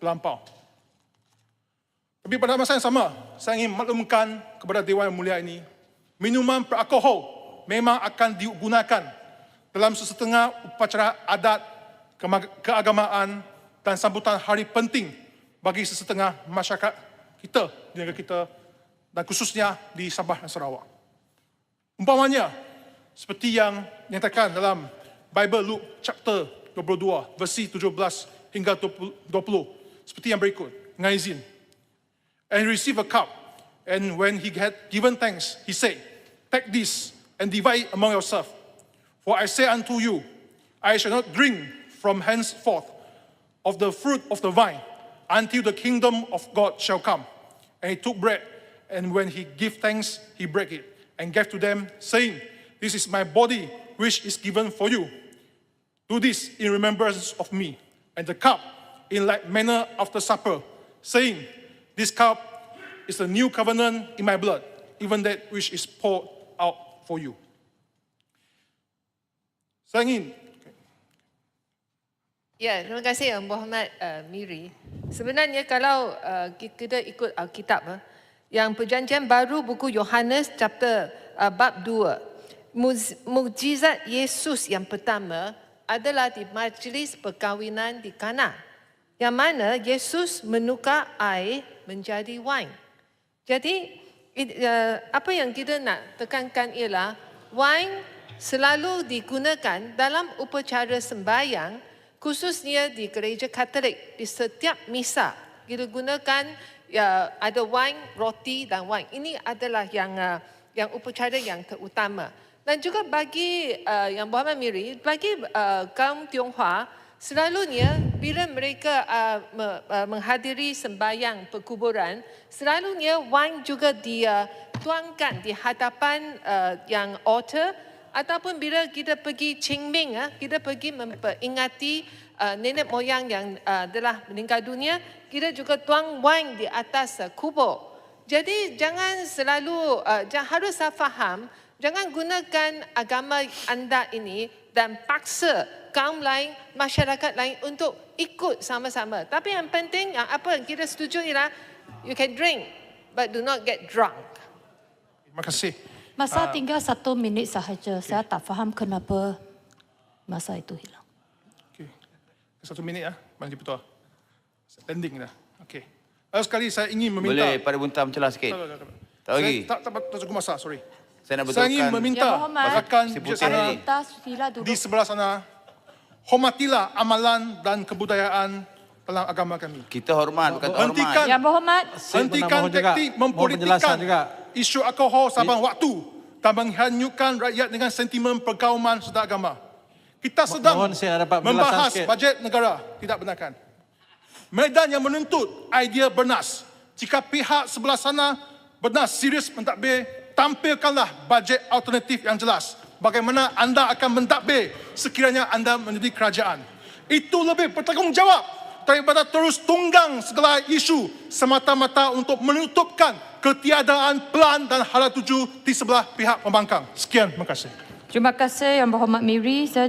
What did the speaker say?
terlampau. Tapi pada masa yang sama, saya ingin maklumkan kepada Dewan yang mulia ini, minuman beralkohol memang akan digunakan dalam sesetengah upacara adat, keagamaan dan sambutan hari penting bagi sesetengah masyarakat kita, di negara kita dan khususnya di Sabah dan Sarawak. Umpamanya, seperti yang dinyatakan dalam Bible Luke chapter 22, versi 17 hingga 20, 20 seperti yang berikut. Dengan izin. And he received a cup, and when he had given thanks, he said, Take this and divide among yourselves. For I say unto you, I shall not drink from henceforth of the fruit of the vine until the kingdom of God shall come. And he took bread, and when he gave thanks, he broke it and gave to them, saying, This is my body, which is given for you. Do this in remembrance of me. And the cup in like manner after supper, saying, This cup is the new covenant in my blood, even that which is poured out for you. Saya ingin Ya, terima kasih Yang Muhammad uh, Miri. Sebenarnya kalau uh, ki- kita ikut Alkitab, uh, yang perjanjian baru buku Yohanes chapter uh, bab 2, muz- mukjizat Yesus yang pertama adalah di majlis perkahwinan di Kana. Yang mana Yesus menukar air menjadi wine. Jadi uh, apa yang kita nak tekankan ialah wine selalu digunakan dalam upacara sembahyang khususnya di gereja Katolik di setiap misa kita gunakan ya, ada wine, roti dan wine. Ini adalah yang uh, yang upacara yang terutama. Dan juga bagi uh, yang Muhammad Miri, bagi uh, kaum Tionghoa, selalunya bila mereka uh, me, uh, menghadiri sembahyang perkuburan, selalunya wine juga dituangkan di hadapan uh, yang altar ataupun bila kita pergi Qingming, ah, kita pergi memperingati uh, nenek moyang yang uh, telah meninggal dunia, kita juga tuang wine di atas uh, kubur. Jadi jangan selalu, uh, jangan, faham, jangan gunakan agama anda ini dan paksa kaum lain, masyarakat lain untuk ikut sama-sama. Tapi yang penting, yang apa yang kita setuju ialah you can drink but do not get drunk. terima kasih. Masa tinggal satu minit sahaja. Saya tak faham kenapa masa itu hilang. Okey. Satu minit ya, Bang Diputua. Landing dah. Okey. Lalu sekali saya ingin meminta Boleh pada bunta mencelah sikit. Tak, tak, tak. Tak bagi. Saya, tak, tak, tak cukup masa, sorry. Saya nak Saya ingin betulkan. meminta Ya, Muhammad. rakan Si bijaksana putih ni. Kita sila duduk. di sebelah sana, hormatilah amalan dan kebudayaan dalam agama kami. Kita hormat, bukan tak Hentikan. hormat. Ya Saya pun nak Hentikan taktik juga. isu alkohol sabang waktu dan menghanyutkan rakyat dengan sentimen pergauman serta agama. Kita sedang mohon saya membahas sikit. bajet negara. Tidak benarkan. Medan yang menuntut idea bernas. Jika pihak sebelah sana benar serius mentadbir, tampilkanlah bajet alternatif yang jelas. Bagaimana anda akan mentadbir sekiranya anda menjadi kerajaan. Itu lebih bertanggungjawab daripada terus tunggang segala isu semata-mata untuk menutupkan ketiadaan pelan dan hala tuju di sebelah pihak pembangkang. Sekian, terima kasih. terima kasih Yang Berhormat Miri. Saya